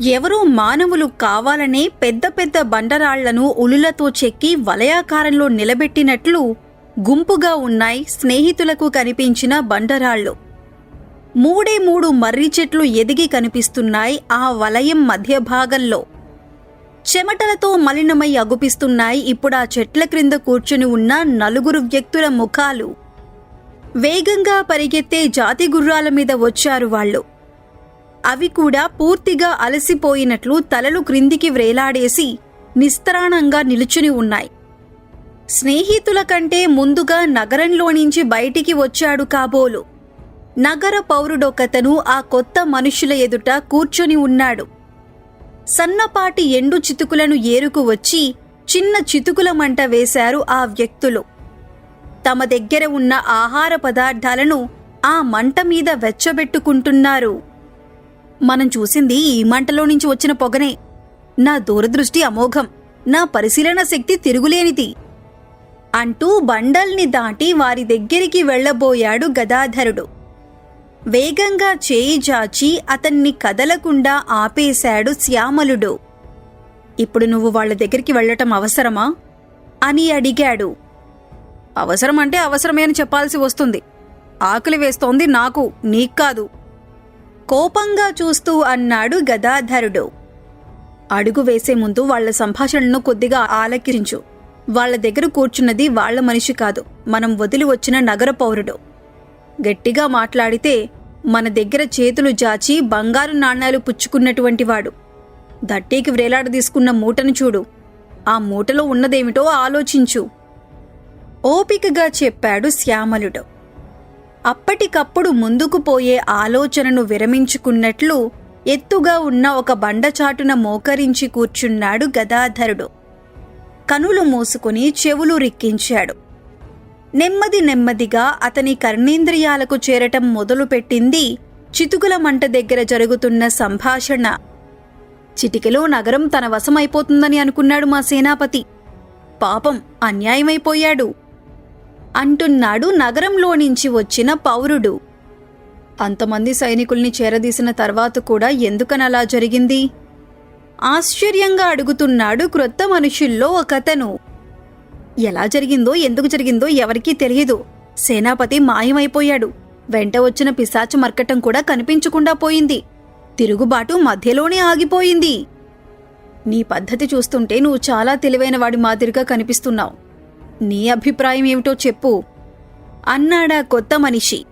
ఎవరో మానవులు కావాలనే పెద్ద పెద్ద బండరాళ్ళను ఉలులతో చెక్కి వలయాకారంలో నిలబెట్టినట్లు గుంపుగా ఉన్నాయి స్నేహితులకు కనిపించిన బండరాళ్ళు. మూడే మూడు మర్రి చెట్లు ఎదిగి కనిపిస్తున్నాయి ఆ వలయం మధ్య భాగంలో. చెమటలతో మలినమై అగుపిస్తున్నాయి ఇప్పుడు ఆ చెట్ల క్రింద కూర్చుని ఉన్న నలుగురు వ్యక్తుల ముఖాలు. వేగంగా పరిగెత్తే జాతి గుర్రాల మీద వచ్చారు వాళ్ళు. అవి కూడా పూర్తిగా అలసిపోయినట్లు తలలు క్రిందికి వ్రేలాడేసి నిస్తరాణంగా నిలుచుని ఉన్నాయి. స్నేహితుల కంటే ముందుగా నగరంలో నుంచి బయటికి వచ్చాడు కాబోలు. నగర పౌరుడొకతను ఆ కొత్త మనుషుల ఎదుట కూర్చొని ఉన్నాడు. సన్నపాటి ఎండు చితుకులను ఏరుకు వచ్చి చిన్న చితుకుల మంట వేశారు ఆ వ్యక్తులు. తమ దగ్గర ఉన్న ఆహార పదార్థాలను ఆ మంట మీద వెచ్చబెట్టుకుంటున్నారు. మనం చూసింది ఈ మంటలో నుంచి వచ్చిన పొగనే. నా దూరదృష్టి అమోఘం. నా పరిశీలన శక్తి తిరుగులేనిది. అంటూ బండల్ని దాటి వారి దగ్గరికి వెళ్ళబోయాడు గదాధరుడు. వేగంగా చేయి జాచి అతన్ని కదలకుండా ఆపేశాడు శ్యామలుడు. ఇప్పుడు నువ్వు వాళ్ళ దగ్గరికి వెళ్ళటం అవసరమా? అని అడిగాడు. అవసరం అంటే అవసరమే అని చెప్పాల్సి వస్తుంది. ఆకలి వేస్తోంది నాకు నీకు కాదు. కోపంగా చూస్తూ అన్నాడు గదాధరుడు. అడుగు వేసే ముందు వాళ్ళ సంభాషణను కొద్దిగా ఆలకించు. వాళ్ళ దగ్గర కూర్చున్నది వాళ్ళ మనిషి కాదు మనం వదిలి వచ్చిన నగర పౌరుడు. గట్టిగా మాట్లాడితే మన దగ్గర చేతులు జాచి బంగారు నాణ్యాలు పుచ్చుకున్నటువంటి వాడు. దట్టేకి వ్రేలాడదీసుకున్న మూటను చూడు. ఆ మూటలో ఉన్నదేమిటో ఆలోచించు. ఓపికగా చెప్పాడు శ్యామలుడు. అప్పటికప్పుడు ముందుకు పోయే ఆలోచనను విరమించుకున్నట్లు ఎత్తుగా ఉన్న ఒక బండచాటున మోకరించి కూర్చున్నాడు గదాధరుడు. కనులు మూసుకుని చెవులు రిక్కించాడు. నెమ్మది నెమ్మదిగా అతని కర్ణేంద్రియాలకు చేరటం మొదలుపెట్టింది చితుకుల మంట దగ్గర జరుగుతున్న సంభాషణ. చిటికెలో నగరం తన వశమైపోతుందని అనుకున్నాడు మా సేనాపతి. పాపం అన్యాయమైపోయాడు. అంటున్నాడు నగరంలో నుంచి వచ్చిన పౌరుడు. అంతమంది సైనికుల్ని చేరదీసిన తర్వాత కూడా ఎందుకనలా జరిగింది? ఆశ్చర్యంగా అడుగుతున్నాడు క్రొత్త మనుషుల్లో ఒకతను. ఎలా జరిగిందో ఎందుకు జరిగిందో ఎవరికీ తెలియదు. సేనాపతి మాయమైపోయాడు. వెంట వచ్చిన పిశాచ మర్కటం కూడా కనిపించకుండా పోయింది. తిరుగుబాటు మధ్యలోనే ఆగిపోయింది. నీ పద్ధతి చూస్తుంటే నువ్వు చాలా తెలివైన వాడి మాదిరిగా కనిపిస్తున్నావు. నీ అభిప్రాయం ఏమిటో చెప్పు. అన్నాడా కొత్త మనిషి.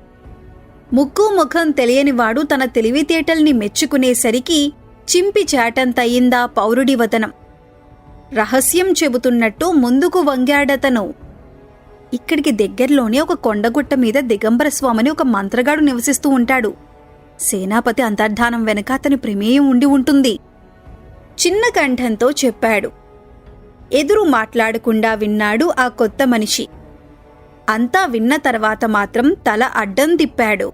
ముక్కు ముఖం తెలియనివాడు తన తెలివితేటల్ని మెచ్చుకునేసరికి చింపి చాటంతయిందా పౌరుడి వదనం. రహస్యం చెబుతున్నట్టు ముందుకు వంగాడతను. ఇక్కడికి దగ్గరలోనే ఒక కొండగుట్ట మీద దిగంబర స్వామిని ఒక మంత్రగాడు నివసిస్తూ ఉంటాడు. సేనాపతి అంతర్ధానం వెనక అతని ప్రమేయం ఉండి ఉంటుంది. చిన్న కంఠంతో చెప్పాడు. ఎదురు మాట్లాడకుండా విన్నాడు ఆ కొత్త మనిషి. అంతా విన్న తర్వాత మాత్రం తల అడ్డం తిప్పాడు.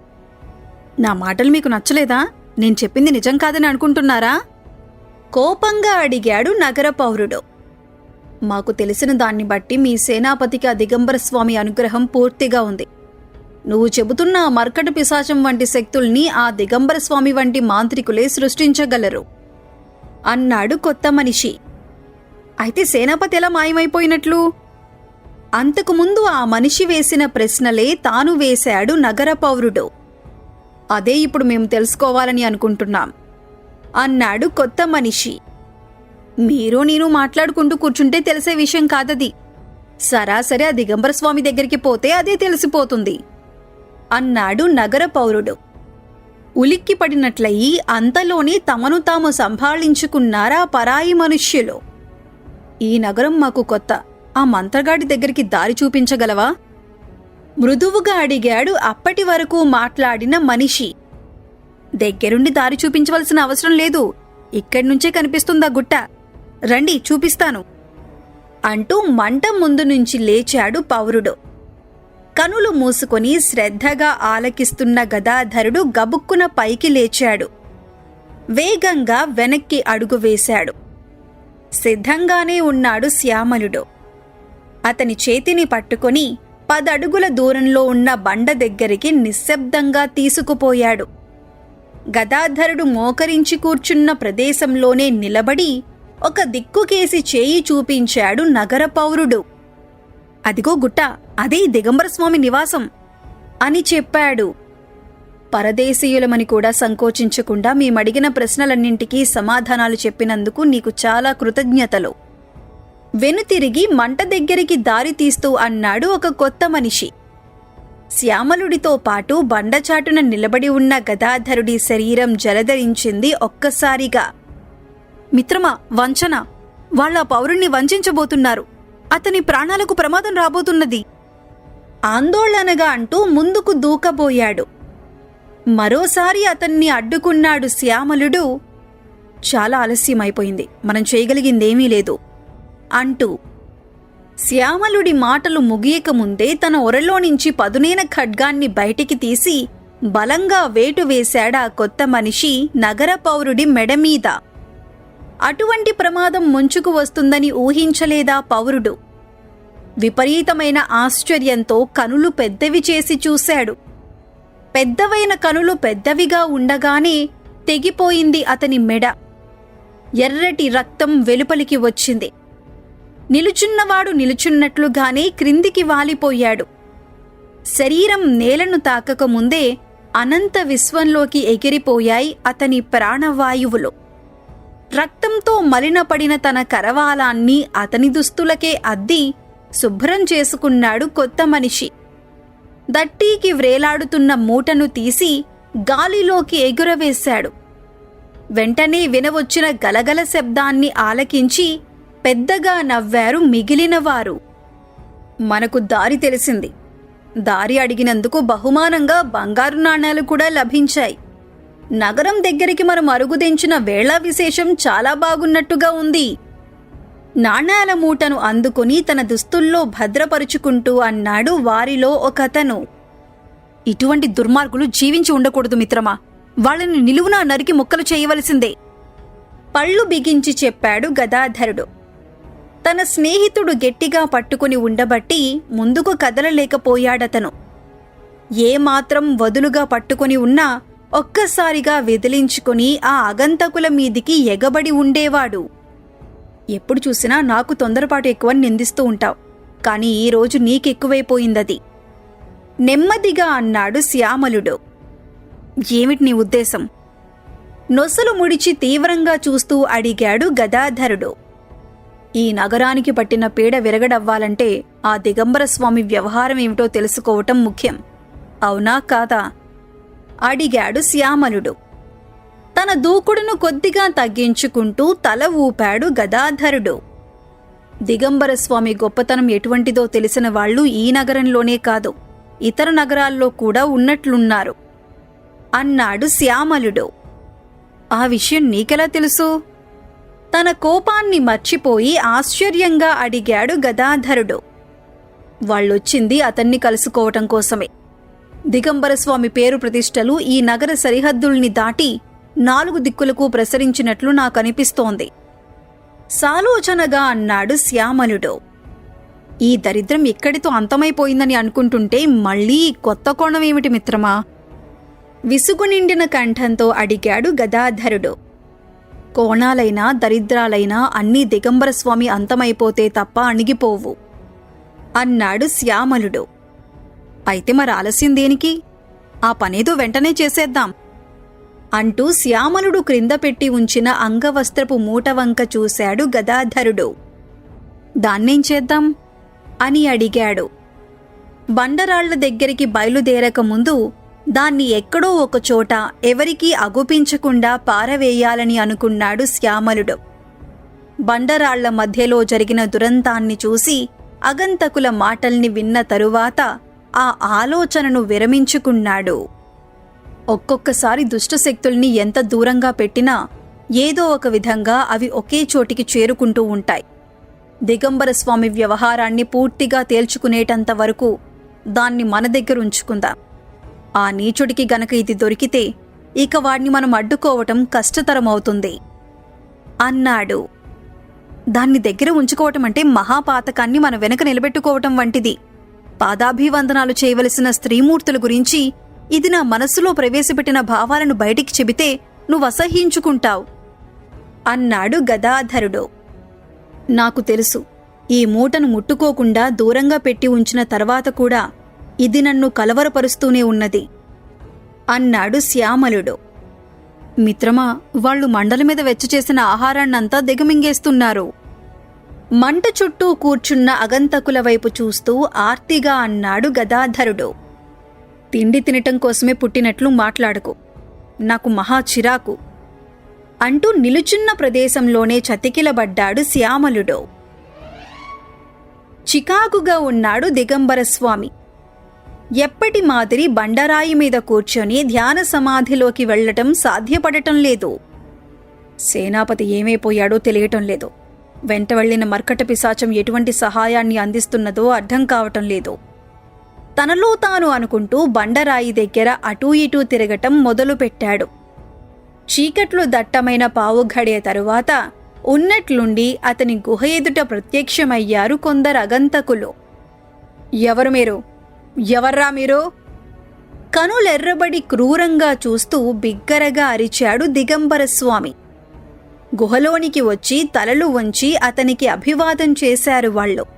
నా మాటలు మీకు నచ్చలేదా? నేను చెప్పింది నిజం కాదని అనుకుంటున్నారా? కోపంగా అడిగాడు నగర పౌరుడు. మాకు తెలిసిన దాన్ని బట్టి మీ సేనాపతికి ఆ దిగంబర స్వామి అనుగ్రహం పూర్తిగా ఉంది. నువ్వు చెబుతున్న మర్కటు మర్కట పిశాచం వంటి శక్తుల్ని ఆ దిగంబర స్వామి వంటి మాంత్రికులే సృష్టించగలరు. అన్నాడు కొత్త మనిషి. అయితే సేనాపతి ఎలా మాయమైపోయినట్లు? అంతకుముందు ఆ మనిషి వేసిన ప్రశ్నలే తాను వేశాడు నగర పౌరుడు. అదే ఇప్పుడు మేము తెలుసుకోవాలని అనుకుంటున్నాం. అన్నాడు కొత్త మనిషి. మీరు నేను మాట్లాడుకుంటూ కూర్చుంటే తెలిసే విషయం కాదది. సరాసరి ఆ దిగంబర స్వామి దగ్గరికి పోతే అదే తెలిసిపోతుంది. అన్నాడు నగర పౌరుడు. ఉలిక్కి పడినట్లయి అంతలోనే తమను తాము సంభాళించుకున్నారా పరాయి మనుష్యులు. ఈ నగరం మాకు కొత్త. ఆ మంత్రగాడి దగ్గరికి దారి చూపించగలవా? మృదువుగా అడిగాడు అప్పటి వరకు మాట్లాడిన మనిషి. దగ్గరుండి దారి చూపించవలసిన అవసరం లేదు. ఇక్కడి నుంచే కనిపిస్తుందా గుట్ట? రండి చూపిస్తాను. అంటూ మంట ముందు నుంచి లేచాడు పౌరుడు. కనులు మూసుకొని శ్రద్ధగా ఆలకిస్తున్న గదాధరుడు గబుక్కున పైకి లేచాడు. వేగంగా వెనక్కి అడుగు వేశాడు. సిద్ధంగానే ఉన్నాడు శ్యామలుడు. అతని చేతిని పట్టుకొని పదడుగుల దూరంలో ఉన్న బండ దగ్గరికి నిశ్శబ్దంగా తీసుకుపోయాడు. గదాధరుడు మోకరించి కూర్చున్న ప్రదేశంలోనే నిలబడి ఒక దిక్కుకేసి చేయి చూపించాడు నగర పౌరుడు. అదిగో గుట్ట అదే దిగంబరస్వామి నివాసం అని చెప్పాడు. పరదేశీయులమని కూడా సంకోచించకుండా మేమడిగిన ప్రశ్నలన్నింటికీ సమాధానాలు చెప్పినందుకు నీకు చాలా కృతజ్ఞతలు. వెనుతిరిగి మంట దగ్గరికి దారి తీస్తూ అన్నాడు ఒక కొత్త మనిషి. శ్యామలుడితో పాటు బండచాటున నిలబడి ఉన్న గదాధరుడి శరీరం జలధరించింది ఒక్కసారిగా. మిత్రమా వంచన వాళ్ళ పౌరుణ్ణి వంచబోతున్నారు. అతని ప్రాణాలకు ప్రమాదం రాబోతున్నది. ఆందోళనగా అంటూ ముందుకు దూకబోయాడు. మరోసారి అతన్ని అడ్డుకున్నాడు శ్యామలుడు. చాలా ఆలస్యమైపోయింది. మనం చేయగలిగిందేమీ లేదు అంటూ శ్యామలుడి మాటలు ముగియకముందే తన ఒరలో నుంచి పదునైన ఖడ్గాన్ని బయటికి తీసి బలంగా వేటు వేశాడా కొత్త మనిషి నగర పౌరుడి మెడమీద అటువంటి ప్రమాదం ముంచుకు వస్తుందని ఊహించలేదా పౌరుడు? విపరీతమైన ఆశ్చర్యంతో కనులు పెద్దవి చేసి చూశాడు. పెద్దవైన కనులు పెద్దవిగా ఉండగానే తెగిపోయింది అతని మెడ. ఎర్రటి రక్తం వెలుపలికి వచ్చింది. నిలుచున్నవాడు నిలుచున్నట్లుగానే క్రిందికి వాలిపోయాడు. శరీరం నేలను తాకకముందే అనంత విశ్వంలోకి ఎగిరిపోయాయి అతని ప్రాణవాయువులు. రక్తంతో మలినపడిన తన కరవాలాన్ని అతని దుస్తులకే అద్ది శుభ్రం చేసుకున్నాడు కొత్త మనిషి. దట్టీకి వ్రేలాడుతున్న మూటను తీసి గాలిలోకి ఎగురవేశాడు. వెంటనే వినవచ్చిన గలగల శబ్దాన్ని ఆలకించి పెద్దగా నవ్వారు మిగిలినవారు. మనకు దారి తెలిసింది. దారి అడిగినందుకు బహుమానంగా బంగారు నాణాలు కూడా లభించాయి. నగరం దగ్గరికి మనం అరుగుదించిన వేళా విశేషం చాలా బాగున్నట్టుగా ఉంది. నాణేల మూటను అందుకుని తన దుస్తుల్లో భద్రపరుచుకుంటూ అన్నాడు వారిలో ఒకతను. ఇటువంటి దుర్మార్గులు జీవించి ఉండకూడదు మిత్రమా. వాళ్ళని నిలువునా నరికి ముక్కలు చేయవలసిందే. పళ్ళు బిగించి చెప్పాడు గదాధరుడు. తన స్నేహితుడు గట్టిగా పట్టుకుని ఉండబట్టి ముందుకు కదలలేకపోయాడతను. ఏమాత్రం వదులుగా పట్టుకుని ఉన్నా ఒక్కసారిగా వెదిలించుకుని ఆ అగంతకుల మీదికి ఎగబడి ఉండేవాడు. ఎప్పుడు చూసినా నాకు తొందరపాటు ఎక్కువని నిందిస్తూ ఉంటావు. కానీ ఈరోజు నీకెక్కువైపోయిందది. నెమ్మదిగా అన్నాడు శ్యామలుడు. ఏమిటి నీ ఉద్దేశం? నొసలు ముడిచి తీవ్రంగా చూస్తూ అడిగాడు గదాధరుడు. ఈ నగరానికి పట్టిన పీడ విరగడవ్వాలంటే ఆ దిగంబర స్వామి వ్యవహారం ఏమిటో తెలుసుకోవటం ముఖ్యం. అవునా కాదా? అడిగాడు శ్యామలుడు. తన దూకుడును కొద్దిగా తగ్గించుకుంటూ తల ఊపాడు గదాధరుడు. దిగంబర స్వామి గొప్పతనం ఎటువంటిదో తెలిసిన వాళ్ళు ఈ నగరంలోనే కాదు ఇతర నగరాల్లో కూడా ఉన్నట్లున్నారు. అన్నాడు శ్యామలుడు. ఆ విషయం నీకెలా తెలుసు? తన కోపాన్ని మర్చిపోయి ఆశ్చర్యంగా అడిగాడు గదాధరుడు. వాళ్ళొచ్చింది అతన్ని కలుసుకోవటం కోసమే. దిగంబరస్వామి పేరు ప్రతిష్టలు ఈ నగర సరిహద్దుల్ని దాటి నాలుగు దిక్కులకు ప్రసరించినట్లు నాకనిపిస్తోంది. సాలోచనగా అన్నాడు శ్యామలుడు. ఈ దరిద్రం ఎక్కడితో అంతమైపోయిందని అనుకుంటుంటే మళ్ళీ కొత్త కోణం ఏమిటి మిత్రమా? విసుగు నిండిన కంఠంతో అడిగాడు గదాధరుడు. కోణాలైనా దరిద్రాలైనా అన్నీ దిగంబర స్వామి అంతమైపోతే తప్ప అణిగిపోవు అన్నాడు శ్యామలుడు. అయితే మరి ఆలస్యం దేనికి? ఆ పనేదో వెంటనే చేసేద్దాం. అంటూ శ్యామలుడు క్రింద పెట్టి ఉంచిన అంగవస్త్రపు మూటవంక చూశాడు గదాధరుడు. దాన్నేం చేద్దాం? అని అడిగాడు. బండరాళ్ళ దగ్గరికి బయలుదేరక ముందు దాన్ని ఎక్కడో ఒకచోట ఎవరికీ అగుపించకుండా పారవేయాలని అనుకున్నాడు శ్యామలుడు. బండరాళ్ళ మధ్యలో జరిగిన దురంతాన్ని చూసి అగంతకుల మాటల్ని విన్న తరువాత ఆ ఆలోచనను విరమించుకున్నాడు. ఒక్కొక్కసారి దుష్టశక్తుల్ని ఎంత దూరంగా పెట్టినా ఏదో ఒక విధంగా అవి ఒకే చోటికి చేరుకుంటూ ఉంటాయి. దిగంబర స్వామి వ్యవహారాన్ని పూర్తిగా తేల్చుకునేటంత వరకు దాన్ని మన దగ్గర ఉంచుకుందాం. ఆ నీచుడికి గనక ఇది దొరికితే ఇక వాడిని మనం అడ్డుకోవటం కష్టతరమవుతుంది. అన్నాడు. దాన్ని దగ్గర ఉంచుకోవటం అంటే మహాపాతకాన్ని మన వెనక నిలబెట్టుకోవటం వంటిది. పాదాభివందనాలు చేయవలసిన స్త్రీమూర్తుల గురించి ఇది నా మనస్సులో ప్రవేశపెట్టిన భావాలను బయటికి చెబితే నువ్వు అసహ్యించుకుంటావు. అన్నాడు గదాధరుడు. నాకు తెలుసు ఈ మూటను ముట్టుకోకుండా దూరంగా పెట్టి ఉంచిన తర్వాత కూడా ఇది నన్ను కలవరపరుస్తూనే ఉన్నది అన్నాడు శ్యామలుడు. మిత్రమా వాళ్ళు మండల మీద వెచ్చ చేసిన ఆహారాన్నంతా దిగమింగేస్తున్నారు. మంట చుట్టూ కూర్చున్న అగంతకుల వైపు చూస్తూ ఆర్తిగా అన్నాడు గదాధరుడు. తిండి తినటం కోసమే పుట్టినట్లు మాట్లాడకు. నాకు మహా చిరాకు. అంటూ నిలుచున్న ప్రదేశంలోనే చతికిలబడ్డాడు శ్యామలుడు. చికాకుగా ఉన్నాడు దిగంబర స్వామి. ఎప్పటి మాదిరి బండరాయి మీద కూర్చొని ధ్యాన సమాధిలోకి వెళ్ళటం సాధ్యపడటం లేదు. సేనాపతి ఏమైపోయాడో తెలియటం లేదు. వెంట వెళ్ళిన మర్కట పిశాచం ఎటువంటి సహాయాన్ని అందిస్తున్నదో అర్థం కావటం లేదు. తనలో తాను అనుకుంటూ బండరాయి దగ్గర అటూ ఇటూ తిరగటం మొదలుపెట్టాడు. చీకట్లు దట్టమైన పావుఘడియ తరువాత ఉన్నట్లుండి అతని గుహ ఎదుట ప్రత్యక్షమయ్యారు కొందరు అగంతకులు. ఎవరు మీరు? ఎవర్రా మీరు? కనులెర్రబడి క్రూరంగా చూస్తూ బిగ్గరగా అరిచాడు దిగంబర స్వామి గుహలోనికి వచ్చి తలలు వంచి అతనికి అభివాదం చేశారు వాళ్ళు.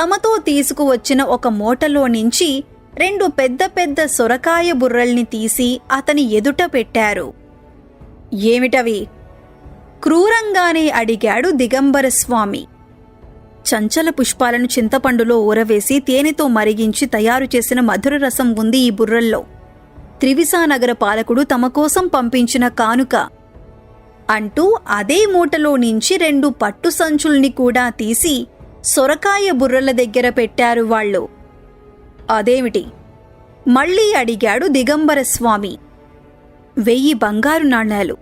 తమతో తీసుకువచ్చిన ఒక మూటలో నుంచి రెండు పెద్ద పెద్ద సొరకాయ బుర్రల్ని తీసి అతని ఎదుట పెట్టారు. ఏమిటవి? క్రూరంగానే అడిగాడు దిగంబర స్వామి. చంచల పుష్పాలను చింతపండులో ఊరవేసి తేనెతో మరిగించి తయారు చేసిన మధుర రసం ఉంది ఈ బుర్రల్లో. త్రివిసానగర పాలకుడు తమ కోసం పంపించిన కానుక. అంటూ అదే మూటలో నుంచి రెండు పట్టు సంచుల్ని కూడా తీసి సొరకాయ బుర్రల దగ్గర పెట్టారు వాళ్ళు. అదేమిటి? మళ్ళీ అడిగాడు దిగంబర స్వామి. వెయ్యి బంగారు నాణాలు.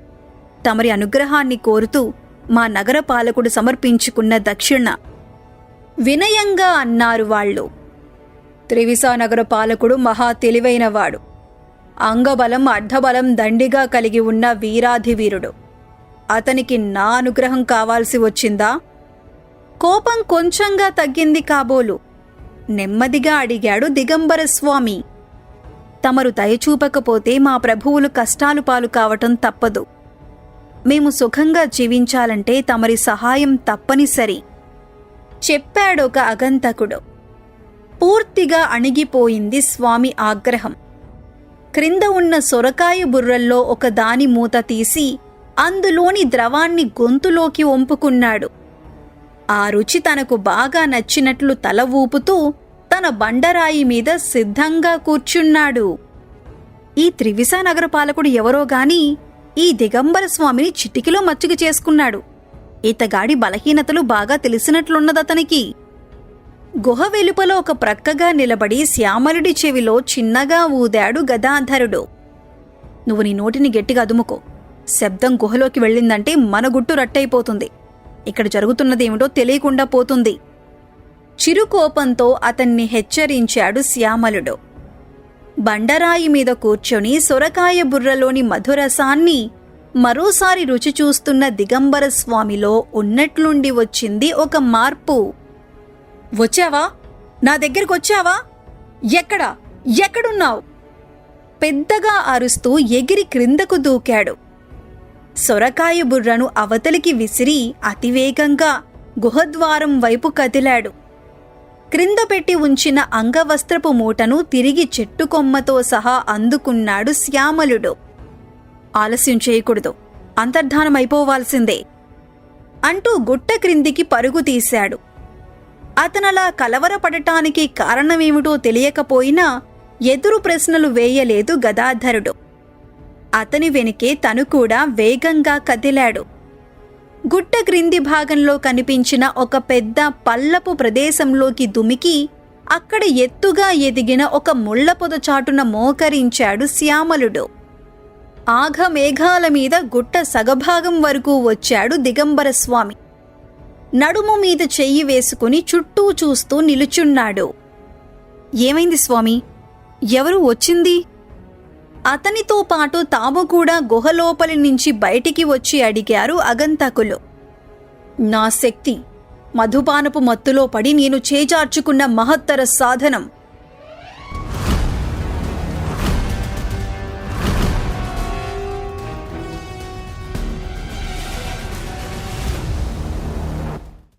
తమరి అనుగ్రహాన్ని కోరుతూ మా నగరపాలకుడు సమర్పించుకున్న దక్షిణ. వినయంగా అన్నారు వాళ్ళు. త్రివిసానగర పాలకుడు మహా తెలివైనవాడు అంగబలం అర్ధబలం దండిగా కలిగి ఉన్న వీరాధివీరుడు. అతనికి నా అనుగ్రహం కావాల్సి వచ్చిందా? కోపం కొంచెంగా తగ్గింది కాబోలు. నెమ్మదిగా అడిగాడు దిగంబర స్వామి. తమరు దయచూపకపోతే మా ప్రభువులు కష్టాలు పాలు కావటం తప్పదు. మేము సుఖంగా జీవించాలంటే తమరి సహాయం తప్పనిసరి. చెప్పాడొక అగంతకుడు. పూర్తిగా అణిగిపోయింది స్వామి ఆగ్రహం. క్రింద ఉన్న సొరకాయ బుర్రల్లో ఒక దాని మూత తీసి అందులోని ద్రవాన్ని గొంతులోకి వంపుకున్నాడు. ఆ రుచి తనకు బాగా నచ్చినట్లు తల ఊపుతూ తన బండరాయి మీద సిద్ధంగా కూర్చున్నాడు. ఈ త్రివిసా నగర పాలకుడు ఎవరో గాని ఈ దిగంబర స్వామిని చిటికిలో మచ్చిక చేసుకున్నాడు. ఇతగాడి బలహీనతలు బాగా తెలిసినట్లున్నదతనికి. గుహ వెలుపల ఒక ప్రక్కగా నిలబడి శ్యామలుడి చెవిలో చిన్నగా ఊదాడు గదాధరుడు. నువ్వు నీ నోటిని గట్టిగా అదుముకో. శబ్దం గుహలోకి వెళ్ళిందంటే మన గుట్టు రట్టయిపోతుంది. ఇక్కడ జరుగుతున్నదేమిటో తెలియకుండా పోతుంది. చిరుకోపంతో అతన్ని హెచ్చరించాడు శ్యామలుడు. బండరాయి మీద కూర్చొని సొరకాయ బుర్రలోని మధురసాన్ని మరోసారి రుచి చూస్తున్న దిగంబర స్వామిలో ఉన్నట్లుండి వచ్చింది ఒక మార్పు. వచ్చావా? నా దగ్గరకొచ్చావా? ఎక్కడా? ఎక్కడున్నావు? పెద్దగా అరుస్తూ ఎగిరి క్రిందకు దూకాడు. సొరకాయ బుర్రను అవతలికి విసిరి అతివేగంగా గుహద్వారం వైపు కదిలాడు. క్రింద పెట్టి ఉంచిన అంగవస్త్రపు మూటను తిరిగి చెట్టు కొమ్మతో సహా అందుకున్నాడు శ్యామలుడు. ఆలస్యం చేయకూడదు. అంతర్ధానమైపోవాల్సిందే అంటూ గుట్ట క్రిందికి పరుగు తీశాడు. అతనలా కలవరపడటానికి కారణమేమిటో తెలియకపోయినా ఎదురు ప్రశ్నలు వేయలేదు గదాధరుడు. అతని వెనుకే తను కూడా వేగంగా కదిలాడు. గుట్ట క్రింది భాగంలో కనిపించిన ఒక పెద్ద పల్లపు ప్రదేశంలోకి దుమికి అక్కడ ఎత్తుగా ఎదిగిన ఒక ముళ్ళ పొద చాటున మోకరించాడు శ్యామలుడు. ఆఘమేఘాల మీద గుట్ట సగభాగం వరకు వచ్చాడు దిగంబర స్వామి. నడుము మీద చెయ్యి వేసుకుని చుట్టూ చూస్తూ నిలుచున్నాడు. ఏమైంది స్వామి? ఎవరు వచ్చింది? అతనితో పాటు తాము కూడా గుహలోపలి నుంచి బయటికి వచ్చి అడిగారు అగంతకులు. నా శక్తి మధుపానపు మత్తులో పడి నేను చేజార్చుకున్న మహత్తర సాధనం.